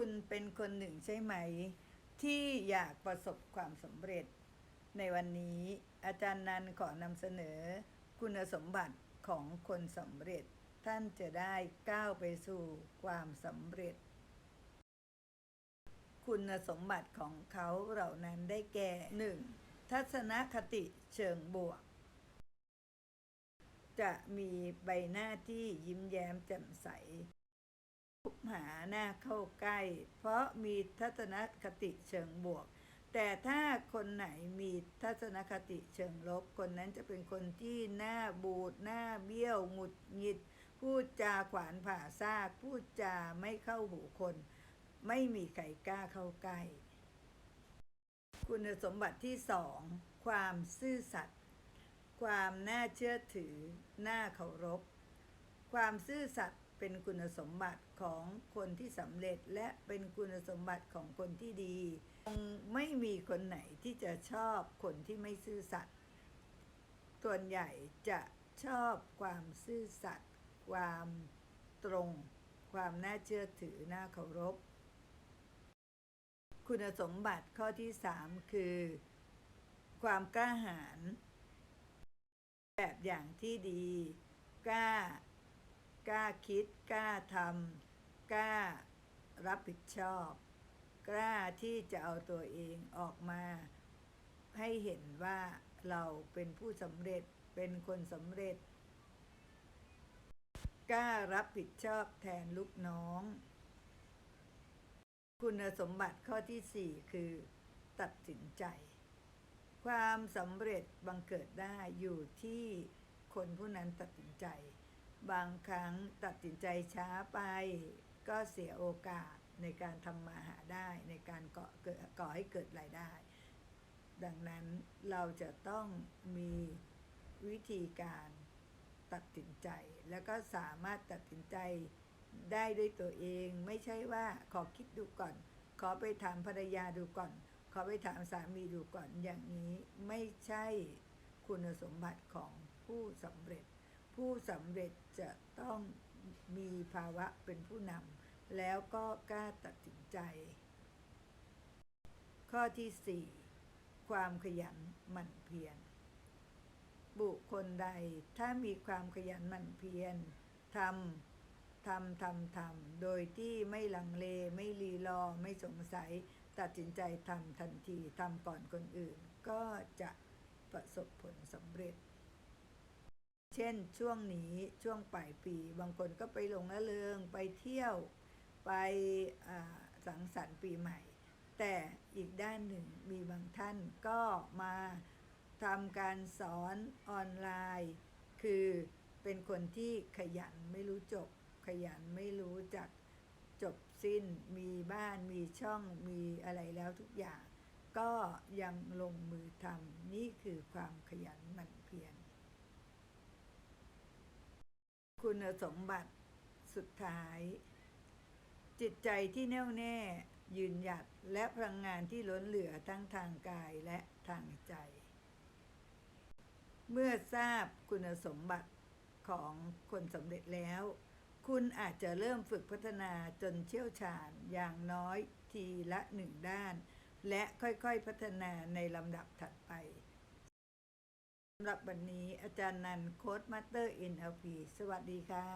คุณเป็นคนหนึ่งใช่ไหม ที่อยากประสบความสำเร็จ ในวันนี้อาจารย์นันขอนำเสนอ คุณสมบัติของคนสำเร็จ ท่านจะได้ก้าวไปสู่ความสำเร็จ คุณสมบัติของเขาเหล่านั้นได้แก่ 1. ทัศนคติเชิงบวก จะมีใบหน้าที่ยิ้มแย้มแจ่มใส หาหน้าเข้าใกล้ เพราะมีทัศนคติเชิงบวก แต่ถ้าคนไหนมีทัศนคติเชิงลบ คนนั้นจะเป็นคนที่หน้าบูดหน้าเบี้ยวหงุดหงิด พูดจาขวานผ่าซาก พูดจาไม่เข้าหูคน ไม่มีใครกล้าเข้าใกล้ คุณสมบัติที่สองความซื่อสัตย์ความน่าเชื่อถือ น่าเคารพ ความซื่อสัตย์ เป็นคุณสมบัติของคนที่สำเร็จและเป็นคุณสมบัติของคนที่ดีคงไม่มีคนไหนที่จะชอบคนที่ไม่ซื่อสัตย์ส่วนใหญ่จะชอบความซื่อสัตย์ความตรง ความน่าเชื่อถือน่าเคารพ คุณสมบัติข้อที่สามคือ ความกล้าหาญแบบอย่างที่ดี กล้า กล้าคิดกล้าทำกล้ารับผิดชอบ กล้าที่จะเอาตัวเองออกมา ให้เห็นว่าเราเป็นผู้สำเร็จเป็นคนสำเร็จ กล้ารับผิดชอบแทนลูกน้อง คุณสมบัติข้อที่สี่คือ ตัดสินใจ ความสำเร็จบังเกิดได้อยู่ที่คนผู้นั้นตัดสินใจ บางครั้งตัดสินใจช้าไป ก็เสียโอกาสในการทำมาหาได้ในการก่อเกิดก่อให้เกิดรายได้ ดังนั้นเราจะต้องมีวิธีการตัดสินใจ แล้วก็สามารถตัดสินใจได้ด้วยตัวเอง ไม่ใช่ว่าขอคิดดูก่อน ขอไปถามภรรยาดูก่อน ขอไปถามสามีดูก่อนอย่างนี้ไม่ใช่คุณสมบัติของผู้สำเร็จ ผู้สำเร็จจะต้องมีภาวะเป็นผู้นำแล้วก็กล้าตัดสินใจ ข้อที่ 4 ความขยันหมั่นเพียรบุคคลใดถ้ามีความขยันหมั่นเพียรทำทำทำทำโดยที่ไม่ลังเลไม่รีรอไม่สงสัย ตัดสินใจทำทันทีทำก่อนคนอื่น ก็จะประสบผลสำเร็จ เช่นช่วงนี้ช่วงปลายปีบางคนก็ไปลงละเริงไปเที่ยวไปสังสรรค์ปีใหม่ แต่อีกด้านหนึ่งมีบางท่านก็มาทำการสอนออนไลน์ คือเป็นคนที่ขยันไม่รู้จบ ขยันไม่รู้จักจบสิ้น มีบ้านมีช่องมีอะไรแล้วทุกอย่าง ก็ยังลงมือทำนี่คือความขยันหมั่นเพียร คุณสมบัติสุดท้าย จิตใจที่แน่วแน่ยืนหยัดและพลังงานที่ล้นเหลือทั้งทางกายและทางใจ เมื่อทราบคุณสมบัติของคนสำเร็จแล้ว คุณอาจจะเริ่มฝึกพัฒนาจนเชี่ยวชาญอย่างน้อยทีละหนึ่งด้าน และค่อยๆพัฒนาในลำดับถัดไปำหรับวันนี้อาจารย์นันโค้ดมาสเตอร์อินเอลพีสวัสดีค่ะ